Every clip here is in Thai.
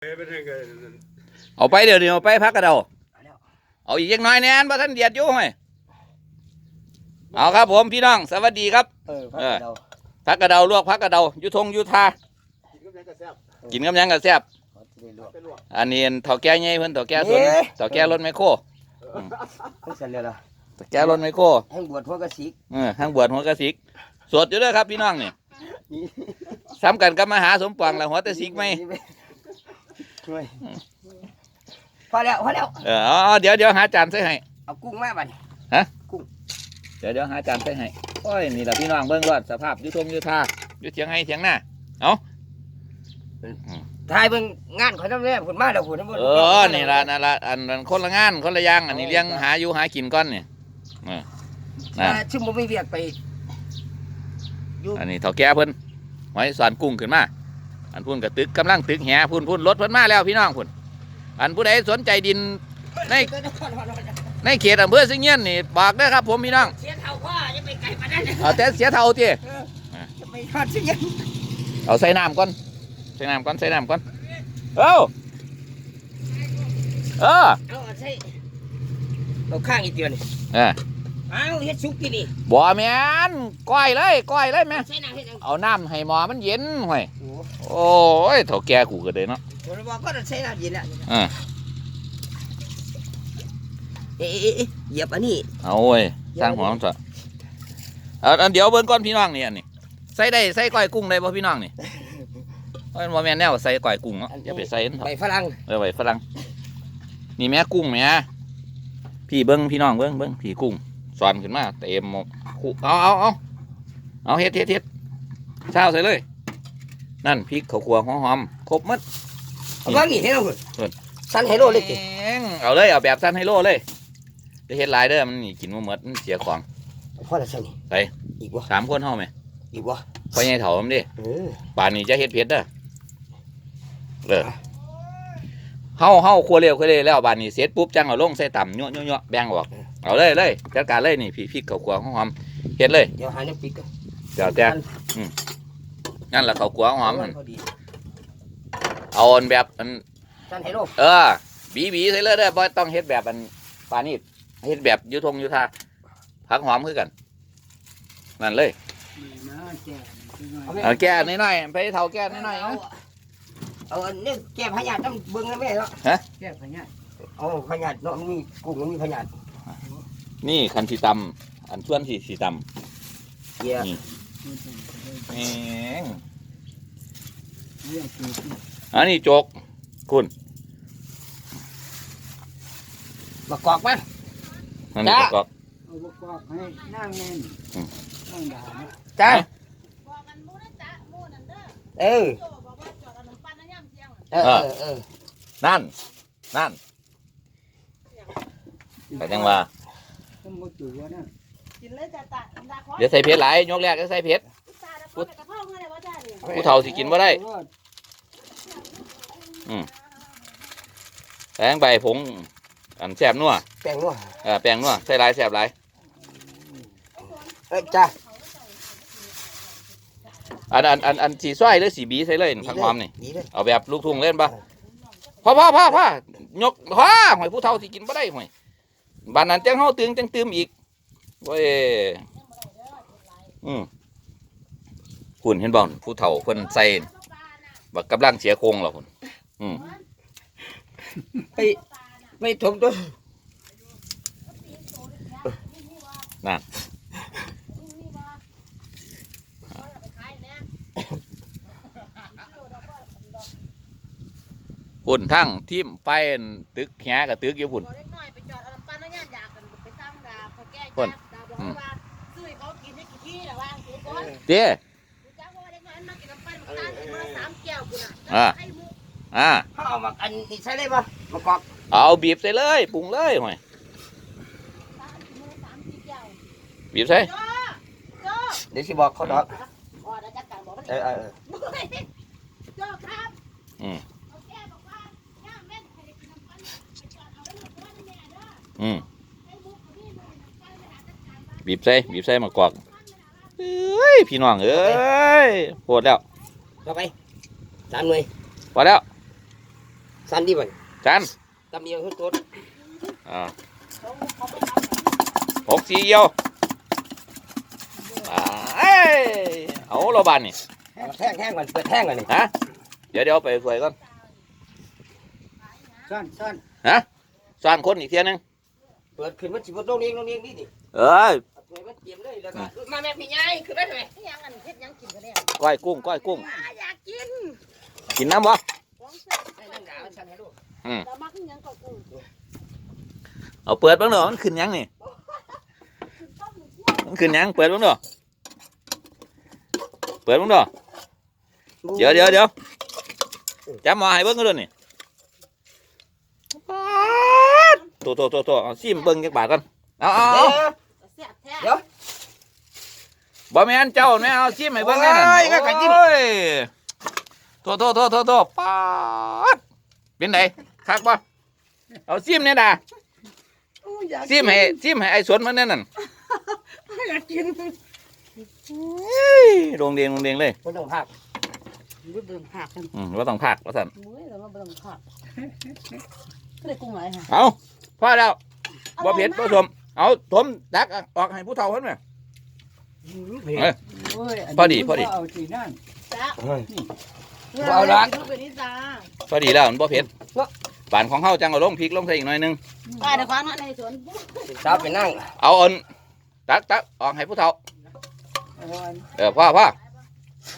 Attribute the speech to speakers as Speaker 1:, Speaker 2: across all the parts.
Speaker 1: เป็นยังไง
Speaker 2: เอาไปเดี๋ยวนี้เอาไปพักกระเดา
Speaker 3: เอาแล้ว
Speaker 2: เอาอีกจักหน้อยแน่นบ่ท่านเดียดอยู่ห้ยเอาครับผมพี่น้องสวัสดีครับ
Speaker 3: เออ
Speaker 2: เออ
Speaker 3: เรา
Speaker 2: พักกระเดาลวกพักกระเดาอยู่ทงอยู่ทา
Speaker 1: กินก็ยังกระแซบ
Speaker 2: กินกับหยังก็แซ่บ
Speaker 3: ขอจะได้ลวก
Speaker 1: ไปลวก
Speaker 2: อันนี้เฒ่าแก่ใหญ่เพิ่นเฒ่าแก่สวน
Speaker 3: เอ๊ะ
Speaker 2: เฒ่าแก่รถไมคโคร
Speaker 3: ต้องเสร็จแล้วล่ะ
Speaker 2: เฒ่าแก่รถไมคโคร
Speaker 3: ให้บวชพวกกระสิก
Speaker 2: เออทางบวชหัวกระสิกสวดอยู่เด้อครับพี่น้องนี่
Speaker 3: นี่
Speaker 2: ซ้ำกันกับมหาสมปองแล้วหัวแต่สิกไหม
Speaker 3: ช่วย พอแล้วพอแล้ว
Speaker 2: เออเอาเดี๋ยวเดี๋ยวหาจานใส่ให้
Speaker 3: เอากุ้งมาบัดนี้
Speaker 2: เดี๋ยวเดี๋ยวหาจานใส่ให้โอ้ยนี่แหละพี่น้องเบิ่งรอดสภาพอยู่ทงอยู่ทาอยู่เถียงให้เถียงหน้า
Speaker 3: ทายเบิ่งงานข่อยนำแน่พุ่นมาแล้วพุ่น
Speaker 2: เออนี่ละนั่นละอันนั้นคนละงานคนละอย่างอันนี้เลี้ยงหาอยู่หากินก่อนนี่เออ
Speaker 3: อ่าซึ่งบ่มีเวียกไปอยู่
Speaker 2: อันนี้เท่าแก่เพิ่นไว้สอนกุ้งขึ้นมา อันพุ่นกับตึกกำลังตึกแหพุ่นพุ่นรถเพิ่นมาแล้วพี่น้องพุ่นอันผู้ใดสนใจดินในในเขตอำเภอสิงห์เงียนนี่บอกเด้อครับผมพี่น้อง
Speaker 3: เสียเท่าพ่อจะไปไกลปานนั้น
Speaker 2: เอาแต่เสียเท่าติ
Speaker 3: จะไปทอดสิยัง
Speaker 2: เอาใส่น้ำก่อนใส่น้ำก่อนใส่น้ำก่อนเอ้าเออ
Speaker 3: เอาเอาใส่เอาข้างอีกเดือน
Speaker 2: เออ
Speaker 3: เอาเฮ็ดสุกที่นี่
Speaker 2: บ่แม่นก้อยเลยก้อยเลยแม่
Speaker 3: ใส่น้ำเฮ็ดจัง
Speaker 2: เอาน้ำให้หมอมันเย็นห่วย
Speaker 3: โอ้
Speaker 2: โอ้ยเถ่าแก่กูก็เลยเนาะ
Speaker 3: ผมบอกก็ต้องใช้น้ำเย็นแล้ว
Speaker 2: อ่า
Speaker 3: เอ๊ะเอ๊ะเอ๊ะเหยียบอันนี้
Speaker 2: เอาเว้ยสร้างหัวมันเถอะเอาอันเดี๋ยวเบิ่งก่อนพี่น้องนี่อันนี้ใส่ได้ใส่ก้อยกุ้งได้ป่ะพี่น้องนี่เพราะมันบ่แม่นแนวใส่ก้อยกุ้งเนาะอย่าไปใส่มันเถ
Speaker 3: ใบ
Speaker 2: อะ
Speaker 3: ฝรั่ง
Speaker 2: เออไว้ฝรั่งนี่แม่กุ้งแม่พี่เบิ่งพี่น้องเบิ่งเบิ่งพี่กุ้ง สอนขึ้นมาเต็มหมกคู่เอาเอาเอาเอาเฮ็ดเฮ็ดเฮ็ดเช้าใส่เลย นั่นพริกข้าวคั่วหอมๆครบหมด
Speaker 3: เอาก็งี้ให้เรา
Speaker 2: เออ
Speaker 3: สั้นไฮโลเล็กดิ
Speaker 2: แม่งเอาเลยเอาแบบสั้นให้โลเลยจะเฮ็ดหลายเด้อมันนี่กินบ่หมดมันเสียของ
Speaker 3: พ่อละใส่นี่
Speaker 2: ไป
Speaker 3: อีกวะ
Speaker 2: สามคนเฮาไหม
Speaker 3: อีกวะ
Speaker 2: พ่อใหญ่เฒ่ามันดิ
Speaker 3: เออ
Speaker 2: ป่านนี้จะเฮ็ดเผ็ดเด้อเออเฮาเฮาครัวเร็วครัวเร็วแล้วบานนี้เสร็จปุ๊บจังเอาลงใส่ต่ำยั่วยั่วยั่วแบ่งออก เอาเลยเลยจัดการเลยนี่พี่พริกข้าวคั่วหอมๆเฮ็ดเลย
Speaker 3: เดี๋ยวหาเนี่ยปิดกัน
Speaker 2: เดี๋ยวแต่นั่นล่ะข้าวคั่วหอมมัน
Speaker 3: พอดี
Speaker 2: เอาอันแบบอัน
Speaker 3: สั้นไฮโล
Speaker 2: เออบีบีใส่เลยเด้อบ่ต้องเฮ็ดแบบอันปานนี้เฮ็ดแบบอยุทงอยุทาผักหอมคือกันนั่นเลยเอาแก้น้อยๆไปเท่าแก้น้อยๆ
Speaker 3: เอา
Speaker 2: นะ
Speaker 3: เอาอันนี้แก้พญาติต้องเบิ่งนะแม่เนาะ
Speaker 2: ฮะ
Speaker 3: แก้พญาติเอาพญาติเนาะมันมีกุ้งมันมีพญาติ
Speaker 2: นี่คันสีตำอันส่วนสีสีต
Speaker 3: เยี่ยำ
Speaker 2: แหงอันนี้โจก
Speaker 3: มากอกมั้ย
Speaker 2: อันนี้
Speaker 3: จ้ะ
Speaker 2: ประกอบ
Speaker 4: เอาประกอบให้นั่งเน่น
Speaker 2: อืม
Speaker 4: นั่งด่านะ
Speaker 3: จ้า
Speaker 5: บอกกันหมูนะจ๊ะหมูนั่นเด้อ
Speaker 3: เออ
Speaker 5: โจบอกว่าจอดขนมปังนะย่ำเจียงน่ะ
Speaker 3: เออเออเออ
Speaker 2: นั่น นั่น แต่ยังว่า
Speaker 4: ต้องมาจู่ว่านั่น
Speaker 5: กินเลยจ้ะตาตาขอ
Speaker 2: เดี๋ยวใส่เพชรหลายยกแรกก็ใส่เพชร
Speaker 5: ตาพูดกระเพราเงินอะไรวะจ้าเนี่ย
Speaker 2: ผู้เฒ่าสิกินบ่ได้
Speaker 4: เพราะว่า
Speaker 2: แป้งใบผงอันแสบนัว
Speaker 3: แป้งนัว
Speaker 2: เออแป้งนัวใส่หลายแสบหลาย
Speaker 3: เออจ้า
Speaker 2: อันอันอันอันสีส้อยหรือสีบีใส่เลยผักหอมนี่
Speaker 3: ดีเลย
Speaker 2: เอาแบบลูกทุ่งเล่นปะพ่อพ่อพ่อพ่อยกพ่อหอยผู้เฒ่าสิกินบ่ได้หอย บ้านนั้นจังเฮาตึงจังตืมอีกโอ้ยอืมคุณเห็นบ่ผู้เฒ่าเพิ่นใส่บักกำลังเสียโครงแล้วพุ่น
Speaker 3: ไปไปถมตัว
Speaker 2: พุ่นทั้งทิ่มไปอั่นตึกแหกับตึกอยู่พุ่น
Speaker 5: เสียก่อน
Speaker 2: เด้
Speaker 5: จ้าว่าเล็กน้อยมากินน้ำปังมันตาลมาสามแก้วกูน่ะ
Speaker 2: อ่า
Speaker 5: ไข่มุก
Speaker 2: อ่า
Speaker 3: เขาเอามาอันนี้ใช้ได้ปะมากอก
Speaker 2: เอาบีบใส่เลยปรุงเลยหอย
Speaker 5: ตาลมือสามสี่แก้ว
Speaker 2: บีบใส่
Speaker 5: โจ้โจ้
Speaker 3: เดี๋ยวสิบอกเขาดอก
Speaker 5: อ๋อเดี๋ยวจัดการบอกมัน
Speaker 3: เออเออเออ
Speaker 5: โจ้ครับ
Speaker 2: อืม
Speaker 5: โอเคบอกว่าย่าแม่นใครได้กินน้ำปังไปจอดเอาไว้หมดว่าแม่เด้อ
Speaker 2: อืม
Speaker 5: ไข่มุกกับนี่มันน้ำปังไปหาจัดการบ้าน
Speaker 2: บีบใส่บีบใส่มากอกเอ้ ยพี่น้องเอ้ยโหดแล้ว
Speaker 3: เข้าไปสามหน่วย
Speaker 2: พอแล้ว
Speaker 3: สันดีบ่
Speaker 2: จาน
Speaker 3: ตำเดียวคือตัว
Speaker 2: อ่าหกสี่เอียวอ่าเอ้ยเอาเราบานนี่
Speaker 3: แท่งแท่งก่อนเปิดแท่งก่อนนี่
Speaker 2: ฮะเดี๋ยวเดี๋ยวไปสวยก่อน
Speaker 4: สั้นสั้น
Speaker 2: สร้างคนอีกเทียหนึง
Speaker 3: เปิดขึ้นมันสิบ่ลงเองลงเองนี่ดิ
Speaker 2: เอ้ย
Speaker 3: เอาถ้วยมันเตรียมเลยแล้วก็มาแม่พี่ใหญ่ขึ้นได้ไหม
Speaker 5: ยังอันเฮ็ดยังกินกันได้
Speaker 2: ก้อยกุ้งก้อยกุ้ง
Speaker 5: อยากกิน
Speaker 2: กินน้ำบ่
Speaker 5: ของแซ่บ
Speaker 3: ไอ้นั่นด่ามันสั่นให้ลูก
Speaker 5: เรามักยังก็กู
Speaker 2: เอาเปิดบ้างเด้อมันขึ้นยังนี่มันขึ้นยังเปิดบ้างเด้อเปิดบ้างเด้อเดี๋ยวเดี๋ยวเดี๋ยวจับหมาให้เบิ้งกันเด้อนี่โตโตโตโตเอาซิมเบิ้งจักบาทก่อนเอาเอา
Speaker 3: เดี๋
Speaker 2: เอา
Speaker 3: ยว
Speaker 5: แซ่บแท้
Speaker 3: เดี๋ยว
Speaker 2: บ่แม่นเจ้าแม่เอาซิมให้เบิ้งแน่นั่น
Speaker 3: โอ้ยก็ก็จิ้ม
Speaker 2: โอ้ยโตโตโตโตโตป๊าดเป็นไงคักบ่เอาซิมเนี่ยด่าซิมให้ซิมให้ไอ้สวนมันนั่นน่ะ
Speaker 5: อยากกิน
Speaker 2: โรงเรียนโรงเรียนเลย
Speaker 3: มันต้องภาพ
Speaker 5: บ่เบิ่งผักกัน
Speaker 2: อืมว่าต้องพักว่าสั่น
Speaker 5: โอ้ยเราบ่เบิ่งผักก็ได้กุ้งหลายค่ะ
Speaker 2: เอาพอแล้วบ่เผ็ดบ่สมเอาถมดักออกให้ผู้เฒ่าเพิ่นไหม เอ้ย
Speaker 4: โอ้ยนนี้
Speaker 2: พอดีพอดี
Speaker 4: เอาสีนั่น
Speaker 5: จ้า
Speaker 3: เอาละ
Speaker 5: เป็นนิจ้า
Speaker 2: พอดีแล้วมันบ่เผ็ดปานของเฮาจังเอาลงพริกลงใส่อีกหน่อยหนึง
Speaker 5: ป้าในความนั้นในสวน
Speaker 3: สาวไปนั่ง
Speaker 2: เอาอันตักตักออกให้ผู้เฒ่า
Speaker 4: เอาอัน
Speaker 2: เออพ่อพ่อ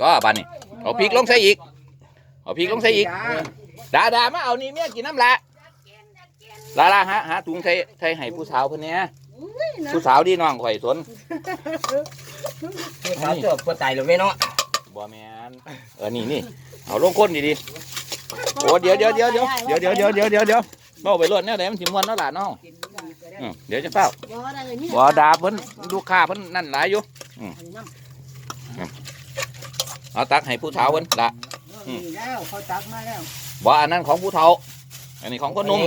Speaker 2: ก็ปานนี้เอาพริกลงใส่อีก เอาพริกลงใส่อีก ดาดามาเอานี่เมียกินน้ำละลาลาฮะหาถุงใส่ใส่ให้ผู้สาวเพิ่นเนี่ยผู้สาวดีน้องข่อยสน
Speaker 3: สาวเจอปวดใจหรือไม่เนาะ
Speaker 2: บ่แมนเออนี่นี่เอาลงก้นดีๆโอ้เดี๋ยวเดี๋ยวเดี๋ยวเดี๋ยวเดี๋ยวเดี๋ยวเดี๋ยวเดี๋ยวเดี๋ยวเบ้าไปรวดแน่ไหนมันสิม่วนเนาะหลานเนาะอืมเดี๋ยวจะเฝ้า
Speaker 5: บ่ได้เลยนี่
Speaker 2: บ่ดาเพิ่นลูกค้าเพิ่นนั่นหลายอยู่เอาตักให้ผู้เฒ่าเพิ่นละอืม
Speaker 4: มีแล้วเขาตักมาแล้ว
Speaker 2: บ่อันนั้นของผู้เฒ่าอันนี้ของคนหนุ่ม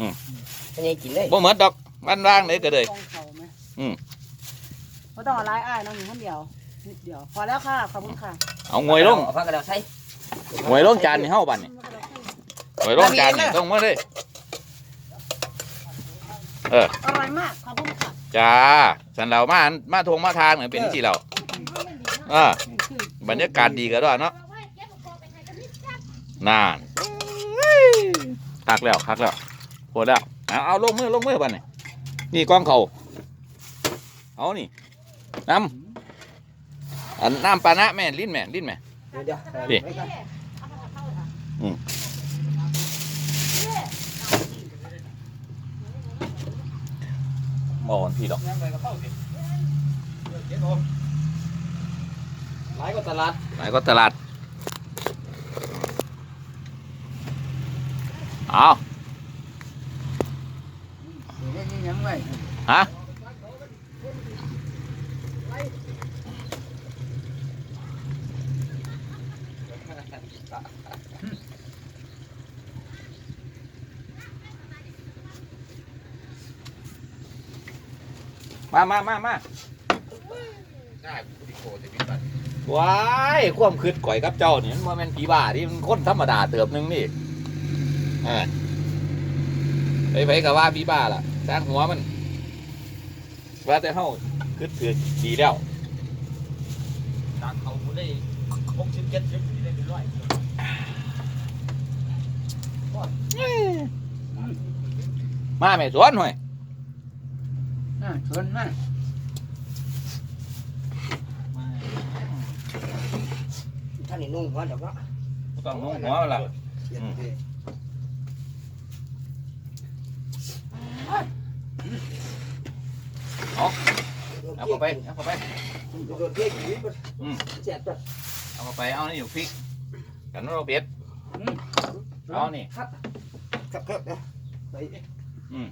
Speaker 2: อืม
Speaker 3: อันนี้กินเลย
Speaker 2: บ่เหมือนดอกมันว่างเลยก็เลย
Speaker 5: กองเขา ไหม
Speaker 2: อืม
Speaker 5: บ่ต้องเอาหลายอ้ายน้องหนึ่งคนเดียวนิดเดียว พอแล้วค่ะขอบคุณค่ะ
Speaker 2: เอางวยลง
Speaker 3: เอาพักกระดาษใส่
Speaker 2: งวยลงจานนี่เฮาบัดนี่งวยลงจานนี่ต้องมาเลย
Speaker 5: อร่อยมากขอบคุณค่ะ
Speaker 2: จ้าสันเรามามาทงมาทางเหมือนเป็นสิเราอ่าบรรยากาศดีก็ด้วยเนาะนานคักแล้วคักแล้วโหดแล้วเอาเอาลงมือลงมือบัดนี่นี่กล้องเขาเอานี่ น้ำอันน้ำปานะแม่ลิ้นแม่ลิ้นแม่
Speaker 3: เดี๋ยวเดี๋ยว
Speaker 2: นี่
Speaker 3: ไว้ก่อน
Speaker 2: บอลพี่ดอก
Speaker 3: หลายก็ตลาด
Speaker 2: ไหนก็ตลาดเอา
Speaker 4: เดี๋ยวนี้ยังไง
Speaker 2: ฮะ มามามามาว้ายความคืดก่อยกับเจ้านี่มันบ่แม่นผีบ้าที่มันคนธรรมดาเติบหนึงนี่อ่าไปไปกับว่าผีบ้าล่ะสร้างหัวมัน ว่าแต่เฮาคือถือดีแล้ว
Speaker 3: ตักเขาหมดเลยหกสิบเจ็ดสิบได้เป็นร้อย
Speaker 2: มาแม่สวนหน่อย
Speaker 4: อะชวนมา
Speaker 3: ท่านนี่นุ่งหัวเดี๋ยวก็
Speaker 2: บ่ต้องนุ่งหัวล่ะ
Speaker 3: เสียดเลย
Speaker 2: เอาเข้าไปเอาเข้าไป
Speaker 3: โดนเพี้ยกิน
Speaker 2: อืม
Speaker 3: เสียดตัว
Speaker 2: เอาเข้าไปเอานี่อยู่พริกกันเราเบ็ดเอานี่
Speaker 3: ครับครับครับเดี๋ยวไป
Speaker 2: อืม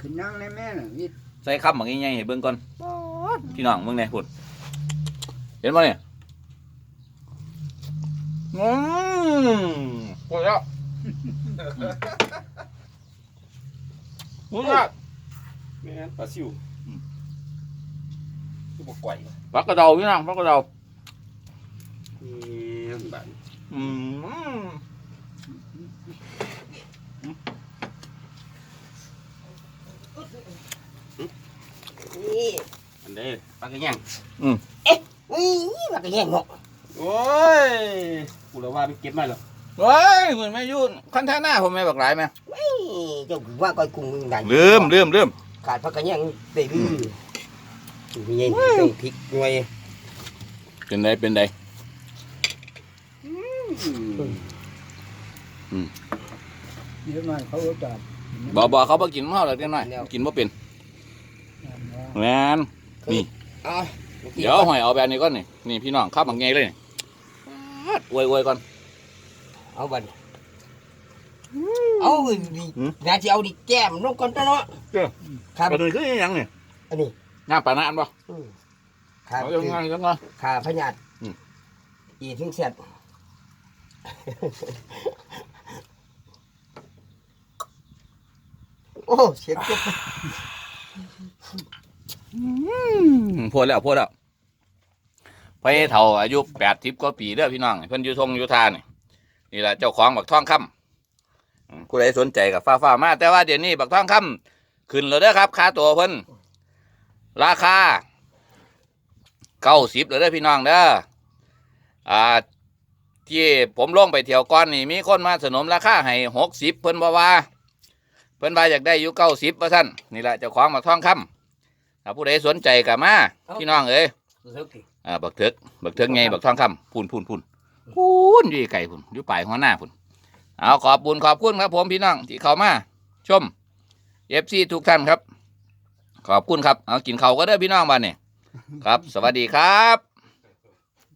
Speaker 4: ขึ้นนั่งในแม่น่ะมี
Speaker 2: ใส่คำบางง่ายๆให้เบิ่งก่อนพี่น้องเบิ่งแหน่พุ่นเห็นบ่เนี่ยอืมพอแล้วพุ่นละ
Speaker 1: แม่นปลาซิวคือบ่ก่อย
Speaker 2: ปักกระเดาพี่น้องปักกระเดา
Speaker 1: นี่บ้าน
Speaker 2: ออืม
Speaker 3: นี่
Speaker 1: อันเด้ปลากระแยง
Speaker 3: อุ้ยมันก็แย่งเนาะ
Speaker 1: โอ้ยกูเลยว่าไปเก็บมาแล้ว
Speaker 2: เฮ้ยเหมือนไม่ยุ่นคันท่าหน้าผมไม่บักหลายไหม
Speaker 3: นี่เจ้าคือว่าก้อยกุ้งมึงได้
Speaker 2: ลืมลืมลืม
Speaker 3: ขาดพักกันยังได้ดื้อมีเย็นเจ้าพริกหน่วย
Speaker 2: เป็นไดเป็นได
Speaker 4: เดี๋ยวหน่อยเขาเอาจอด
Speaker 2: บอบอเขาบ่กินข้าวหรอกเดี๋ยวหน่อย กินบ่เป็นแมนนี่
Speaker 3: เอา
Speaker 2: เดี๋ยวหอยเอาแบบนี้ก่อนนี่นี่พี่น้องข้าวบังไงเลยนี่อวยอวยก่อน
Speaker 3: เอาบันเอาดิ
Speaker 2: หืม
Speaker 3: นาทีเอาดิแก้มลงก่อนตะเนาะ
Speaker 2: เจ้า
Speaker 3: ครับ
Speaker 2: กระดูกคือยังนี่
Speaker 3: อันนี้
Speaker 2: น้ำปลาหน้าอันบ่
Speaker 3: อืมขา
Speaker 2: เอายังไงยังไง
Speaker 3: ขาพญาต
Speaker 2: อืม
Speaker 3: อีถึงเสร็จ โอ้เสียงจบ
Speaker 2: พูดแล้วพูดแล้วไปเฒ่าอายุแปดสิบกว่าปีเด้อพี่น้องเพิ่นอยู่ทงอยู่ทานี่นี่แหละเจ้าของบักท่องคำอืมผู้ใดสนใจกับฟ้าฟ้ามา แต่ว่าเดี๋ยวนี้บักท่องคำขึ้นแล้วเด้อครับค่าตัวเพิ่นราคาเก้าสิบเลยเด้อพี่น้องเด้ออ่าที่ผมลงไปเที่ยวก้อนนี่มีคนมาสนมราคาให้หกสิบเพิ่นบอกว่าเพิ่นว่าอยากได้อยู่เก้าสิบเปอร์เซ็นต์นี่แหละเจ้าของบักทองคำถ้าผู้ใดสนใจกับมาพี่น้องเอ้ย
Speaker 3: เลิกดิ
Speaker 2: อ่าบักเถิกบักเถิกไงบักทองคำพูนพูนพูนพูนอยู่ไกลพูนอยู่ปลายหัวหน้าพูนเอาขอบคุญขอบคุณครับ ผมพี่น้องที่เข้ามาชมเอฟซีทุกท่านครับ ขอบคุณครับเอากินเขาวก็ได้อพี่น้องบ้านนี่ครับ สวัสดีครับ